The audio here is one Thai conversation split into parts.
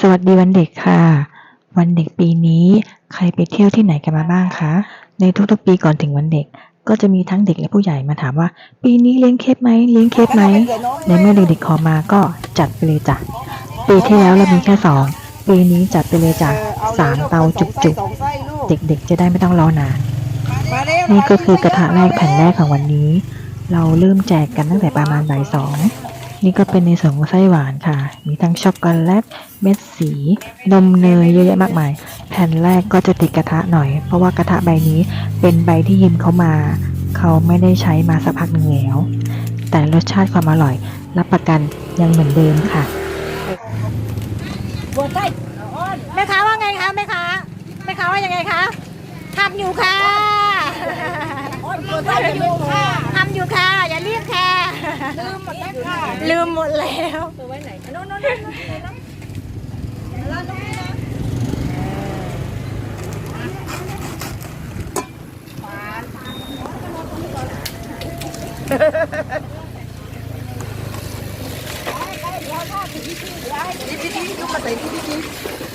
สวัสดีวันเด็กค่ะ วันเด็กปีนี้ใครไปเที่ยวที่ไหนกันมาบ้างคะ ในทุกๆปีก่อนถึงวันเด็ก ก็จะมีทั้งเด็กและผู้ใหญ่มาถามว่า ปีนี้เลี้ยงเค้กไหมเลี้ยงเค้กไหมในเมื่อเด็กๆขอมาก็จัดไปเลยจ้ะปีที่แล้วเรามีแค่สองปีนี้จัดไปเลยจ้ะสามเตาจุกๆ เด็กๆจะได้ไม่ต้องรอนานนี่ก็คือกระทะแรกแผ่นแรกของวันนี้ เราเริ่มแจกกันตั้งแต่ประมาณบ่ายสอง นี่ก็เป็นในส่วนของไส้หวานค่ะ มีทั้งช็อกโกแลต เม็ดสี นมเนยเยอะแยะมากมาย แผ่นแรกก็จะติดกระทะหน่อย เพราะว่ากระทะใบนี้เป็นใบที่ยืมเขามา เขาไม่ได้ใช้มาสักพักหนึ่งแล้ว แต่รสชาติความอร่อย รับประกันยังเหมือนเดิมค่ะแม่ค้าว่าไงคะแม่ค้าแม่ค้าว่ายังไงคะทำอยู่ค่ะทำอยู่ค่ะทำอยู่ค่ะอย่ารีบค่ะลืมหมดแลืมหมดแล้วไว้ไหนโน่นโน่นโน่น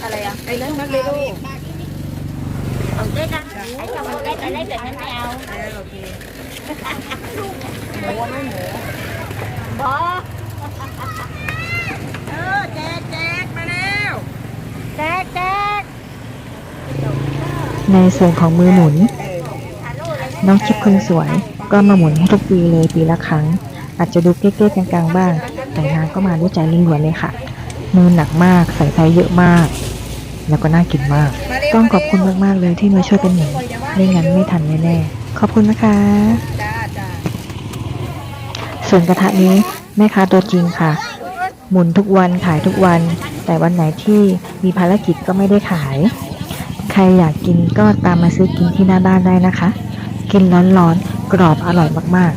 อะไรอะไอ้เรื่องนักเรียนลูกเอาได้กันไอ้กำลังได้แต่ได้แต่นั้นไม่เอาโอเคหมูไม่หมูบอ เออแจกแจกมาแล้วแจกแจกในส่วนของมือหมุน น้องชิปคนสวยก็มาหมุนให้ทุกปีเลยปีละครั้ง อาจจะดูเก๊ๆกลางๆบ้าง แต่งานก็มาด้วยใจล้วนๆเลยค่ะมือหนักมากใส่ไฟเยอะมาก แล้วก็น่ากินมาก ต้องขอบคุณมากๆเลยที่มาช่วยกันหนุนไม่งั้นไม่ทันแน่ๆขอบคุณนะคะจ้าจ้าส่วนกระทะนี้ แม่ค้าตัวจริงค่ะ หมุนทุกวันขายทุกวัน แต่วันไหนที่มีภารกิจก็ไม่ได้ขาย ใครอยากกินก็ตามมาซื้อกินที่หน้าบ้านได้นะคะ กินร้อนๆ กรอบอร่อยมาก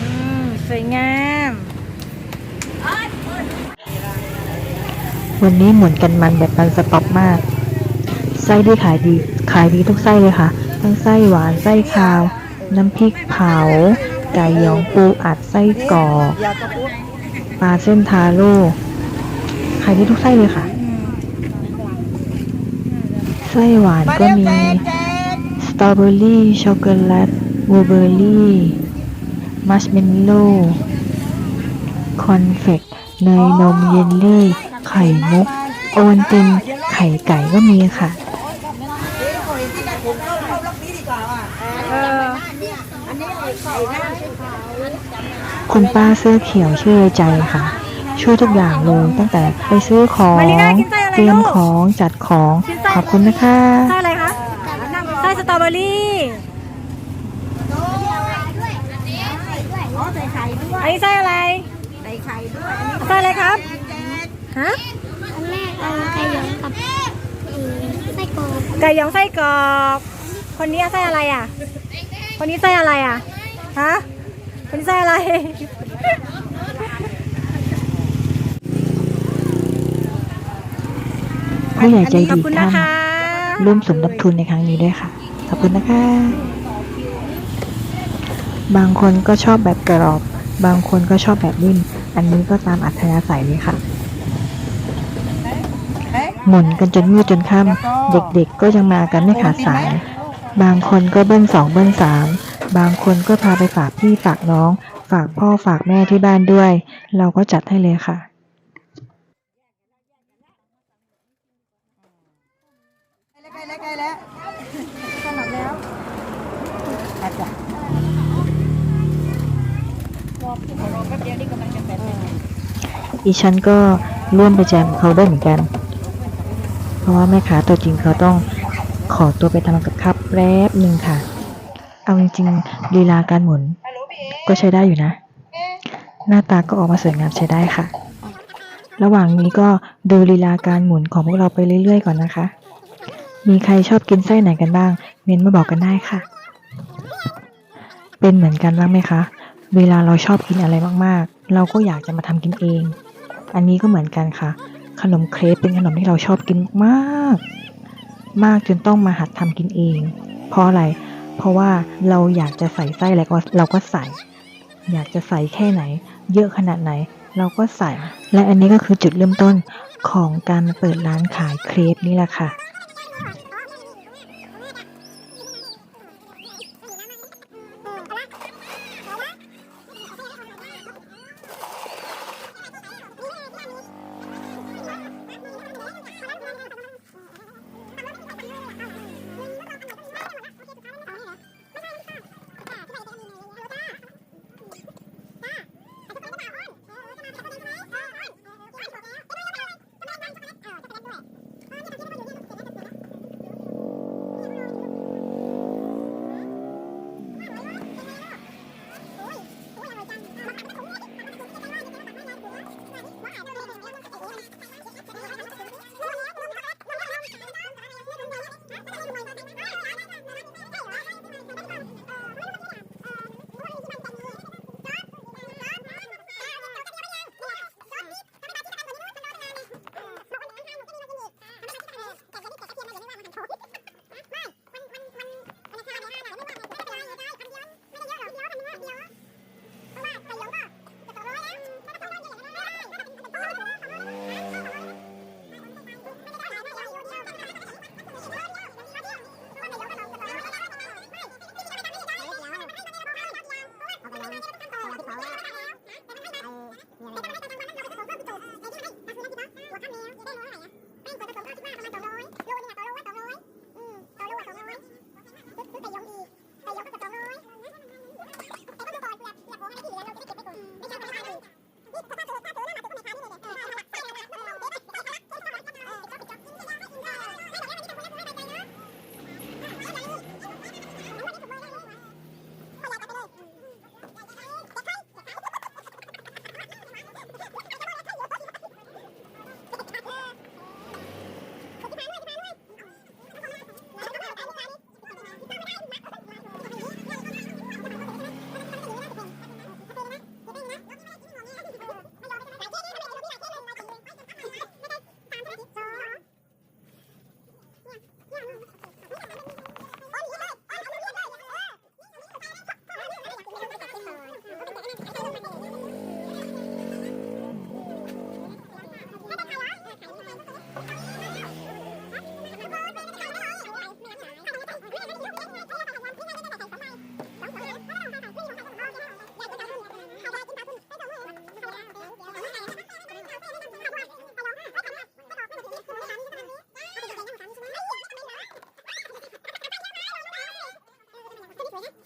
อืมสวยงามๆวันนี้หมุนกันมันแบบมันสต็อปมาก ไส้ที่ขายดี ขายดีทุกไส้เลยค่ะ ทั้งไส้หวานไส้คาว น้ำพริกเผา ไก่หยองปูอัดไส้กรอกปลาเส้นทาโร่ขายดีทุกไส้เลยค่ะ ไส้หวานก็มี สตรอเบอรี่ ช็อกโกแลตบลูเบอร์รี่ มัชเมลโล่ คอนเฟกเนยนมเยลลี่ ไข่มุก โอวัลติน ไข่ไก่ก็มีค่ะ เออ คุณป้าเสื้อเขียวชื่อใจค่ะ ช่วยทุกอย่างเลยตั้งแต่ไปซื้อของมาริน่ากินไส้อะไรเตรียมลูกของจัดของกินไส้ขอบคุณนะคะไส้อะไรคะไส้สตรอเบอรี่อันนี้ไส้อะไรใส่ไข่ด้วยไส้อะไรครับฮะอันแรกเอาไก่หยองกับเอ่อไส้กรอกไก่หยองไส้กรอกคนนี้ไส้อะไรอะ คนนี้ไส้อะไรอะ ฮะคนนี้ไส้อะไรผู้ใหญ่ใจขอบดีคุณท่านะนคะร่วมสมทบทุนในครั้งนี้ด้วยค่ะ ขอบคุณนะคะ บางคนก็ชอบแบบกรอบ บางคนก็ชอบแบบนิ่ม อันนี้ก็ตามอัธยาศัยเลยค่ะ หมุนกันจนมืดจนค่ำเด็กๆก็ยังมากันไม่ขาดสาย บางคนก็เบิ้ลสองเบิ้ลสาม บางคนก็พาไปฝากพี่ฝากน้อง ฝากพ่อฝากแม่ที่บ้านด้วย เราก็จัดให้เลยค่ะใกล้แล้วใกล้แล้วสลับแล้วอาจารย์รอรอแป๊บเดียวนี่กำลังจะแปดเลยอีฉันก็ร่วมไปแจมเขาด้วยเหมือนกัน เพราะว่าแม่ค้าตัวจริงเขาต้องขอตัวไปทำกับข้าวแป๊บหนึ่งค่ะ เอาจริงๆลีลาการหมุน ก็ใช้ได้อยู่นะ หน้าตาก็ออกมาสวยงามใช้ได้ค่ะ ระหว่างนี้ก็ดูลีลาการหมุนของพวกเราไปเรื่อยๆก่อนนะคะ มีใครชอบกินไส้ไหนกันบ้าง เมนมาบอกกันได้ค่ะ เป็นเหมือนกันบ้างไหมคะ เวลาเราชอบกินอะไรมากๆ เราก็อยากจะมาทำกินเอง อันนี้ก็เหมือนกันค่ะ ขนมเครปเป็นขนมที่เราชอบกินมาก มากจนต้องมาหัดทำกินเอง เพราะอะไรเเพราะว่าเราอยากจะใส่ไส้อะไรก็เราก็ใส่ อยากจะใส่แค่ไหน เยอะขนาดไหน เราก็ใส่ และอันนี้ก็คือจุดเริ่มต้นของการเปิดร้านขายเครปนี่แหละค่ะ போயிடா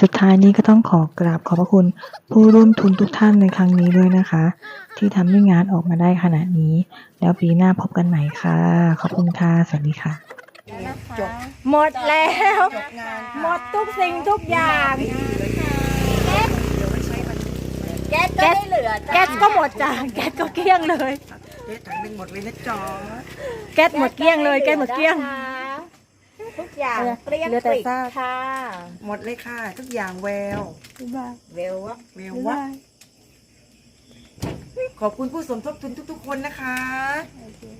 สุดท้ายนี้ก็ต้องขอกราบขอบพระคุณผู้ร่วมทุนทุกท่านในครั้งนี้ด้วยนะคะ ที่ทำให้งานออกมาได้ขนาดนี้ แล้วปีหน้าพบกันใหม่ค่ะ ขอบคุณค่ะ สวัสดีค่ะ จบหมดแล้ว หมดทุกสิ่งทุกอย่างแก๊สก็ไม่เหลือแก๊สก็หมดจ้ะแก๊สก็เกลี้ยงเลยเจ๊ถังหนึ่งหมดเลยนะจอแก๊สหมดเกลี้ยงเลยแก๊สหมดเกลี้ยงทุก อย่างเตียงติ๊กค่ะหมดเลยค่ะ ทุกอย่างแวว บ๊ายบาแวววัาขอบคุณผู้สมทบทุนทุก ๆ คนนะคะ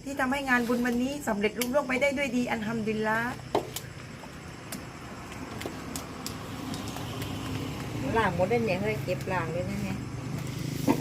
ที่ทำให้งานบุญวันนี้สำเร็จรุ่งร่วงไปได้ด้วยดีอันหัมดิลละหลังหมดได้เนี่ยเฮ้ยเก็บหลังด้ยนะเนี่ย